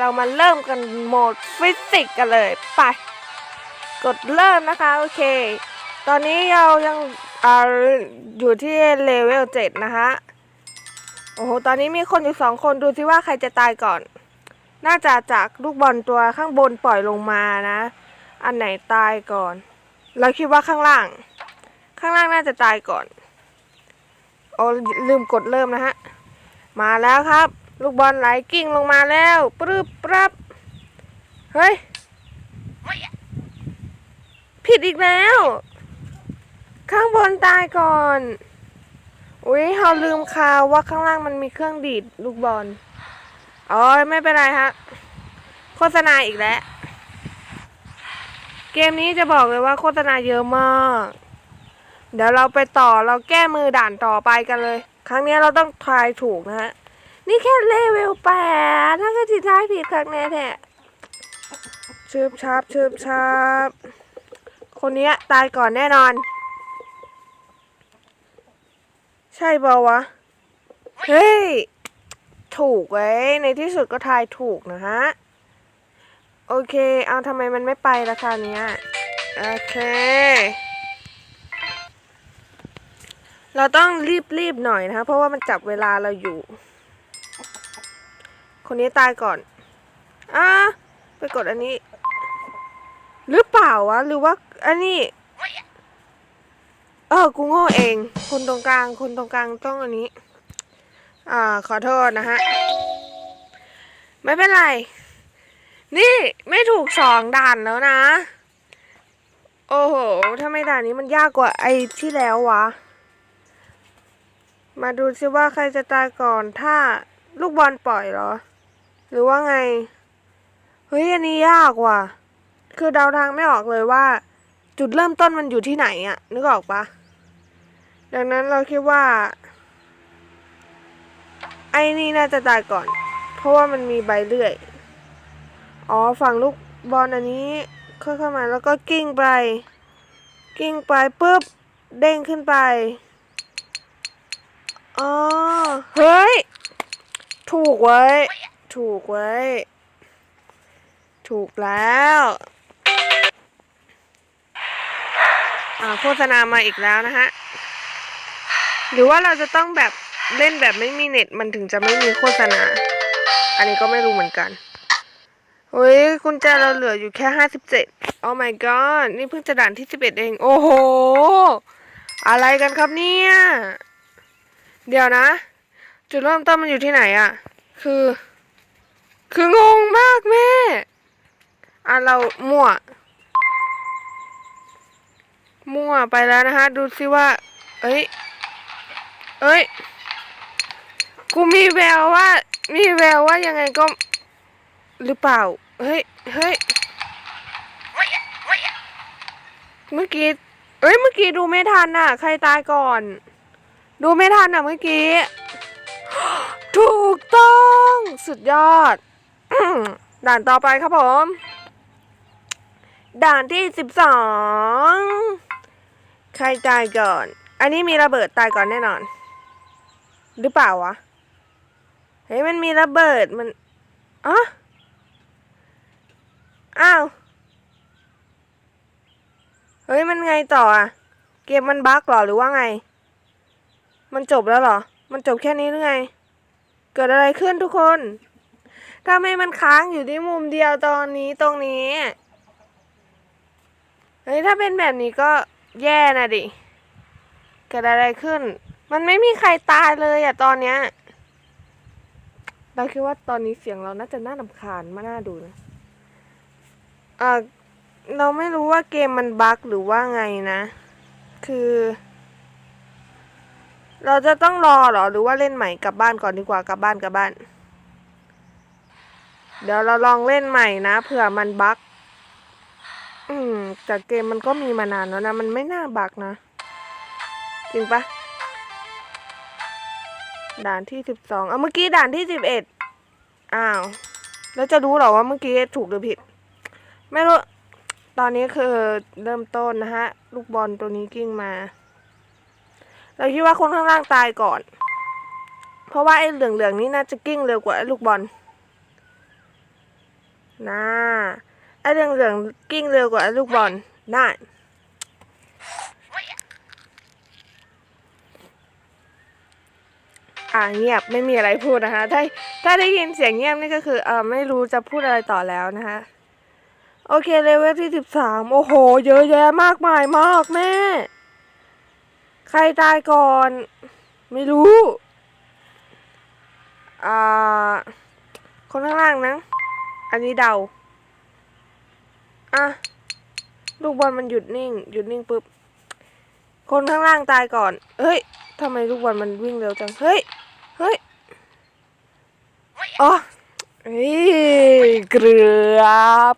เรามาเริ่มกันโหมดฟิสิกส์กันเลยไป กดเริ่มนะคะ โอเค ตอนนี้เรายังออยู่ที่เลเวลเจ็ดนะคะโอ้โห ตอนนี้มีคนอยู่สองคนดูซิว่าใครจะตายก่อน น่าจะจากลูกบอลตัวข้างบนปล่อยลงมานะ อันไหนตายก่อน เราคิดว่าข้างล่าง ข้างล่างน่าจะตายก่อน โอ้ลืมกดเริ่มนะฮะ มาแล้วครับ ลูกบอลไหลกิ้งลงมาแล้วปรึบปรับเฮ้ย ผิดอีกแล้ว ข้างบนตายก่อนอุ้ยเราลืมข่าวว่าข้างล่างมันมีเครื่องดีดลูกบอลอ๋อไม่เป็นไรฮะ โฆษณาอีกแล้ว เกมนี้จะบอกเลยว่าโฆษณาเยอะมาก เดี๋ยวเราไปต่อเราแก้มือด่านต่อไปกันเลย ครั้งนี้เราต้องทายถูกนะฮะ นี่แค่เลเวลแปดถ้าก็จิตทายผิดครั้งแน่แท้ชืบชับชืบชับคนเนี้ยตายก่อนแน่นอน ใช่เปล่าวะ เฮ้ย ถูกเว้ย ในที่สุดก็ทายถูกนะฮะ โอเค เอาทำไมมันไม่ไปราคราเนี้ย โอเค เราต้องรีบๆหน่อยนะคะเพราะว่ามันจับเวลาเราอยู่ คนนี้ตายก่อน อะไปกดอันนี้ หรือเปล่าวะ หรือว่า อันนี้ เออ กูโง่เอง คนตรงกลาง คนตรงกลางต้องอันนี้ อ่า ขอโทษนะฮะ ไม่เป็นไร นี่ไม่ถูกสองด่านแล้วนะ โอ้โหทำไมด่านนี้มันยากกว่าไอ้ที่แล้ววะ มาดูซิว่าใครจะตายก่อนถ้าลูกบอลปล่อยเหรอ หรือว่าไง เฮ้ย อันนี้ยากว่ะ คือเดาทางไม่ออกเลยว่า จุดเริ่มต้นมันอยู่ที่ไหนอะนึกออกปะดังนั้นเราคิดว่า ไอ้นี่น่าจะตายก่อน เพราะว่ามันมีใบเลื่อย อ๋อฝั่งลูกบอลอันนี้ค่อยๆมาแล้วก็กิ้งไป กิ้งไปปุ๊บ เด้งขึ้นไป อ๋อ เฮ้ย ถูกไว้ ถูกไว้ยถูกแล้วอ่าโฆษณามาอีกแล้วนะฮะ หรือว่าเราจะต้องแบบเล่นแบบไม่มีเน็ต มันถึงจะไม่มีโฆษณา อันนี้ก็ไม่รู้เหมือนกันเฮ้ยกุญแจเราเหลืออยู่แค่ห้าสิบเจ็ดโอ้ my god นี่เพิ่งจะด่านที่สิบเอ็ดเอง โอ้โห อะไรกันครับเนี่ย เดี๋ยวนะ จุดเริ่มต้นมันอยู่ที่ไหนอะ คือ คืองงมากแม่ อะเรามั่ว มั่วไปแล้วนะคะ ดูซิว่า เอ้ย เอ้ย กูมีแววว่า มีแววว่ายังไงก็ หรือเปล่า เฮ้ย เฮ้ย เมื่อกี้ เอ้ย เมื่อกี้ดูไม่ทันน่ะ ใครตายก่อน ดูไม่ทันน่ะเมื่อกี้ ถูกต้อง สุดยอด ด่านต่อไปครับผม ด่านที่สิบสองใครตายก่อน อันนี้มีระเบิดตายก่อนแน่นอน หรือเปล่าวะ เฮ้ยมันมีระเบิดมันอ๋ออ้าว เฮ้ยมันไงต่ออะเกมมันบั๊กเหรอหรือว่าไง มันจบแล้วเหรอ มันจบแค่นี้หรือไง เกิดอะไรขึ้นทุกคน ทำไมมันค้างอยู่ที่มุมเดียวตอนนี้ตรงนี้เฮ้ยถ้าเป็นแบบนี้ก็แย่นะดิ เกิดอะไรขึ้น มันไม่มีใครตายเลยอะตอนเนี้ย เราคิดว่าตอนนี้เสียงเราน่าจะน่าลำคาญมาน่าดูนะเอ่อเราไม่รู้ว่าเกมมันบั๊กหรือว่าไงนะ คือ เราจะต้องรอเหรอหรือว่าเล่นใหม่กลับบ้านก่อนดีกว่ากลับบ้านกลับบ้าน เดี๋ยวเราลองเล่นใหม่นะเผื่อมันบั๊กอืมแต่เกมมันก็มีมานานแล้วนะ มันไม่น่าบักนะ จริงปะด่านที่สิบสองเอาเมื่อกี้ด่านที่สิบเอ็ดอ้าว แล้วจะรู้หรอว่าเมื่อกี้ถูกหรือผิด ไม่รู้ ตอนนี้คือเริ่มต้นนะฮะ ลูกบอลตัวนี้กิ้งมา เราคิดว่าคนข้างล่างตายก่อน เพราะว่าไอ้เหลืองๆนี้น่าจะกิ้งเร็วกว่าไอ้ลูกบอล น่าไอ้เหลืองเหลืองกิ้งเร็วกว่าลูกบอลได้อ่าเงียบไม่มีอะไรพูดนะคะ ถ้าถ้าได้ยินเสียงเงียบนี่ก็คือเออไม่รู้จะพูดอะไรต่อแล้วนะคะ โอเคเลเวลที่สิบสามโอ้โห เยอะแยะมากมายมากแม่ ใครตายก่อน ไม่รู้ อ่า คนข้างล่างนะ อันนี้เดา อะ ลูกบอลมันหยุดนิ่ง หยุดนิ่งปุ๊บ คนข้างล่างตายก่อน เฮ้ยทำไมลูกบอลมันวิ่งเร็วจัง เฮ้ย เฮ้ย อ๋อเฮ้ย เกือบ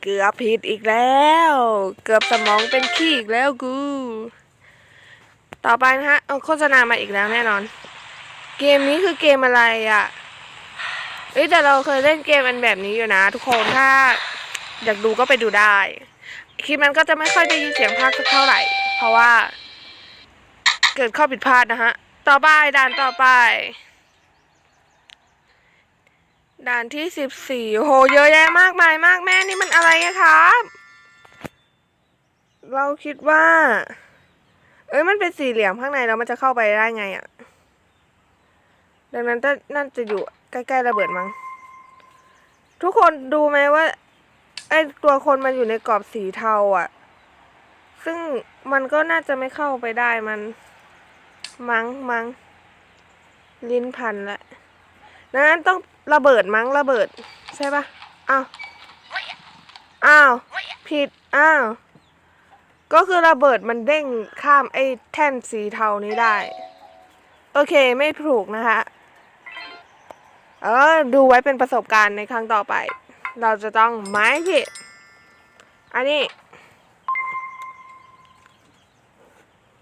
เกือบผิดอีกแล้ว เกือบสมองเป็นขี้อีกแล้วกู ต่อไปนะฮะ เอาโฆษณามาอีกแล้วแน่นอน เกมนี้คือเกมอะไรอะ่ะ เอ้ยแต่เราเคยเล่นเกมอันแบบนี้อยู่นะ ทุกคนถ้าอยากดูก็ไปดูได้คลิปมันก็จะไม่ค่อยได้ยินเสียงภาคสักเท่าไหร่ เพราะว่า เกิดข้อผิดพลาดนะฮะ ต่อไปด่านต่อไปด่านที่สิบสี่โหเยอะแยะมากมายมากแม่นี่มันอะไรอะครับ เราคิดว่า เอ้ยมันเป็นสี่เหลี่ยมข้างในแล้วมันจะเข้าไปได้ไงอะดังนั้นจะน่าจะอยู่ ใกล้ๆระเบิดมั้ง ทุกคนดูไหมว่าไอตัวคนมันอยู่ในกรอบสีเทาอะซึ่งมันก็น่าจะไม่เข้าไปได้มัน มั้งมั้งลิ้นพันละดังนั้นต้องระเบิดมั้งระเบิด ใช่ปะอ้าวอ้าวผิดอ้าวก็คือระเบิดมันเด้งข้ามไอ้แท่นสีเทานี้ได้ โอเคไม่ถูกนะคะ เออ ดูไว้เป็นประสบการณ์ในครั้งต่อไป เราจะต้องไม้ผิดอันนี้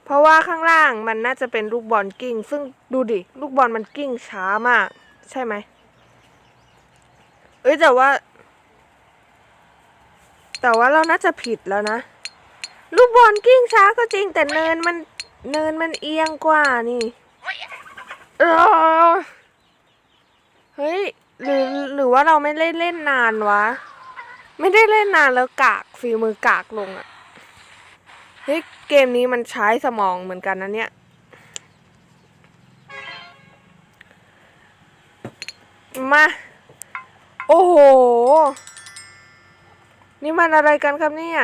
เพราะว่าข้างล่างมันน่าจะเป็นลูกบอลกิ้ง ซึ่งดูดิ ลูกบอลมันกิ้งช้ามาก ใช่ไหม เอ้ยแต่ว่า แต่ว่าเราน่าจะผิดแล้วนะ ลูกบอลกิ้งช้าก็จริง แต่เนินมันเนินมันเอียงกว่านี่ เออ เฮ้ยหรือหรือว่าเราไม่ได้เล่นนานวะ ไม่ได้เล่นนานแล้วกากฝีมือกากลงอะเฮ้ยเกมนี้มันใช้สมองเหมือนกันนะเนี่ย มา โอ้โห นี่มันอะไรกันครับเนี่ย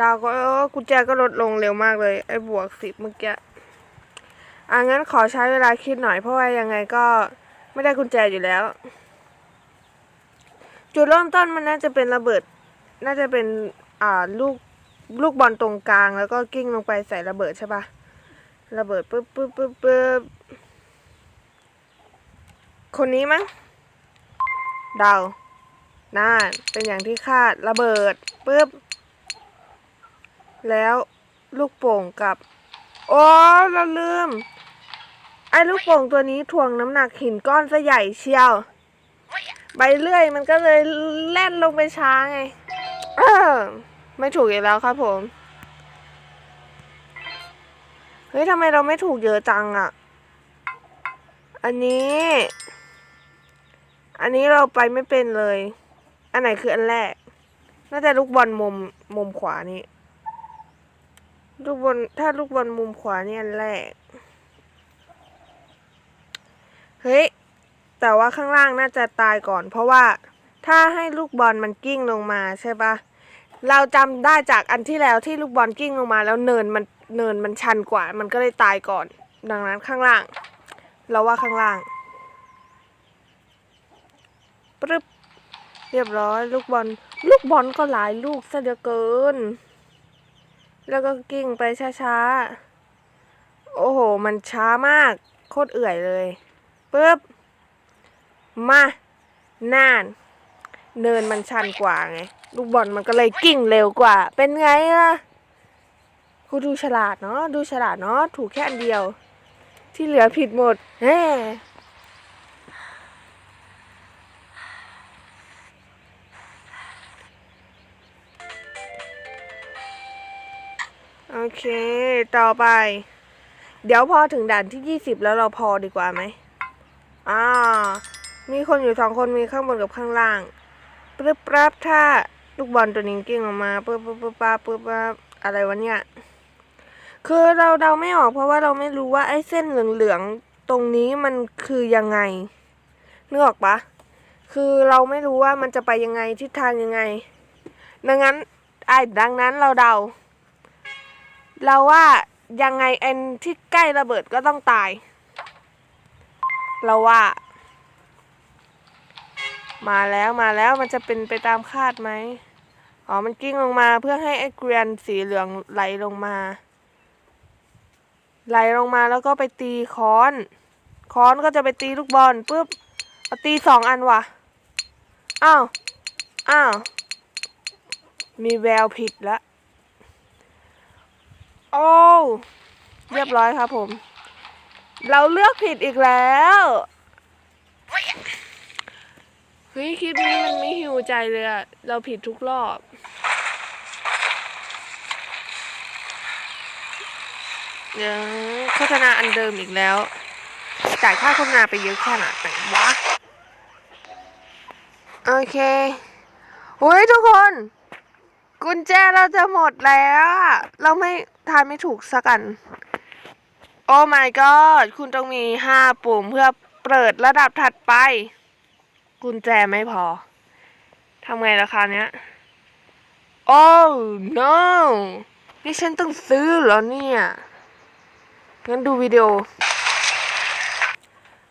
ดาวก็กุญแจก็ลดลงเร็วมากเลย ไอ้บวกสิบเมื่อกี้ อะงั้นขอใช้เวลาคิดหน่อยเพราะว่ายังไงก็ไม่ได้กุญแจอยู่แล้ว จุดเริ่มต้นมันน่าจะเป็นระเบิด น่าจะเป็นอ่าลูกลูกบอลตรงกลาง แล้วก็กิ้งลงไปใส่ระเบิดใช่ปะระเบิดปึ๊บปึ๊บปึ๊บปึ๊บคนนี้มั้งเดาน่าเป็นอย่างที่คาดระเบิดปึ๊บ แล้วลูกโป่งกับ โอ้เราลืม ไอ้ลูกโป่งตัวนี้ถ่วงน้ำหนักหินก้อนซะใหญ่เชียว ใบเลื่อยมันก็เลยแล่นลงไปช้าไงเออไม่ถูกอีกแล้วครับผม เฮ้ยทำไมเราไม่ถูกเยอะจังอะ่ะ อันนี้ อันนี้เราไปไม่เป็นเลย อันไหนคืออันแรก น่าจะลูกบอลมุมมุมขวานี่ ลูกบอลถ้าลูกบอลมุมขวาเนี่ยอันแรก เฮ้ย แต่ว่าข้างล่างน่าจะตายก่อน เพราะว่าถ้าให้ลูกบอลมันกิ้งลงมาใช่ปะเราจำได้จากอันที่แล้วที่ลูกบอลกิ้งลงมา แล้วเนินมันเนินมันชันกว่า มันก็เลยตายก่อน ดังนั้นข้างล่าง เราว่าข้างล่างปึ๊บเรียบร้อย ลูกบอล ลูกบอลก็หลายลูกซะเหลือเกิน แล้วก็กิ้งไปช้าๆ โอ้โห มันช้ามาก โคตรเอื่อยเลย ปึ๊บ มา น่าน เนินมันชันกว่าไง ลูกบอลมันก็เลยกิ้งเร็วกว่า เป็นไงล่ะคูดูฉลาดเนาะ ดูฉลาดเนาะ ถูกแค่อันเดียว ที่เหลือผิดหมดแฮ่โอเค ต่อไป เดี๋ยวพอถึงด่านที่ยี่สิบแล้วเราพอดีกว่าไหม อ่า มีคนอยู่สองคนมีข้างบนกับข้างล่างปึ๊บปั๊บถ้าลูกบอลตัวนี้กิ้งออกมาปึ๊บปึ๊บปึ๊บปั๊บปึ๊บปั๊บอะไรวะเนี่ย คือเราเดาไม่ออกเพราะว่าเราไม่รู้ว่าไอ้เส้นเหลืองๆตรงนี้มันคือยังไงนึกออกปะคือเราไม่รู้ว่ามันจะไปยังไงทิศทางยังไง ดังนั้นไอ้ดังนั้นเราเดา เราว่ายังไงไอ้ที่ใกล้ระเบิดก็ต้องตาย เราว่า มาแล้วมาแล้วมันจะเป็นไปตามคาดไหมอ๋อ มันกิ้งลงมาเพื่อให้ไอ้เกรียนสีเหลืองไหลลงมา ไหลลงมาแล้วก็ไปตีค้อน ค้อนก็จะไปตีลูกบอลปุ๊บเอาตีสองอันว่ะ อ้าว อ้าว มีแววผิดละ โอ้ เรียบร้อยครับผม เราเลือกผิดอีกแล้วเฮ้ยคลิปนี้มันไม่หิวใจเลยอะเราผิดทุกรอบ เดี๋ยวโฆษณาอันเดิมอีกแล้ว จ่ายค่าโฆษณาไปเยอะขนาดไหนวะ โอเคโอ้ยทุกคน กุญแจเราจะหมดแล้ว เราไม่ทานไม่ถูกสักอัน โอ้ my god คุณต้องมีห้าปุ่มเพื่อเปิดระดับถัดไป กุญแจไม่พอ ทำไงราคาเนี้ย โอ้ no นี่ฉันต้องซื้อเหรอเนี่ย งั้นดูวิดีโอ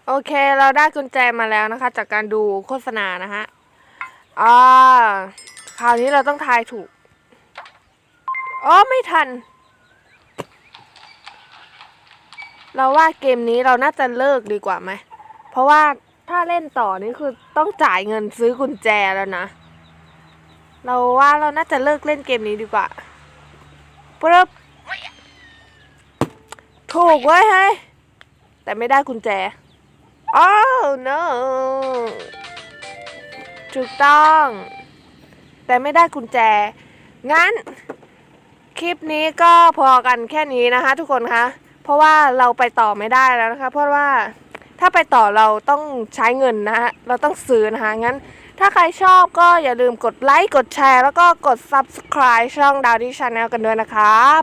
โอเค เราได้กุญแจมาแล้วนะคะ จากการดูโฆษณานะฮะ อ่า คราวนี้เราต้องทายถูก อ๋อ ไม่ทัน เราว่าเกมนี้เราน่าจะเลิกดีกว่าไหม เพราะว่าถ้าเล่นต่อนี่คือต้องจ่ายเงินซื้อกุญแจแล้วนะ เราว่าเราน่าจะเลิกเล่นเกมนี้ดีกว่าปึ๊บถูกเว้ยเฮ้ยแต่ไม่ได้กุญแจอ้าว no ถูกต้อง แต่ไม่ได้กุญแจ งั้น คลิปนี้ก็พอกันแค่นี้นะคะทุกคนคะ เพราะว่าเราไปต่อไม่ได้แล้วนะคะ เพราะว่าถ้าไปต่อเราต้องใช้เงินนะฮะเราต้องซื้อนะคะงั้น ถ้าใครชอบก็อย่าลืมกดไลค์กดแชร์แล้วก็กด subscribe ช่องดาวดี้ชาแนลกันด้วยนะครับ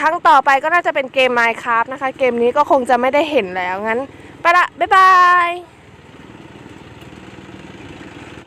ครั้งต่อไปก็น่าจะเป็นเกม Minecraft นะคะ เกมนี้ก็คงจะไม่ได้เห็นแล้วงั้น ไปละ บ๊ายบาย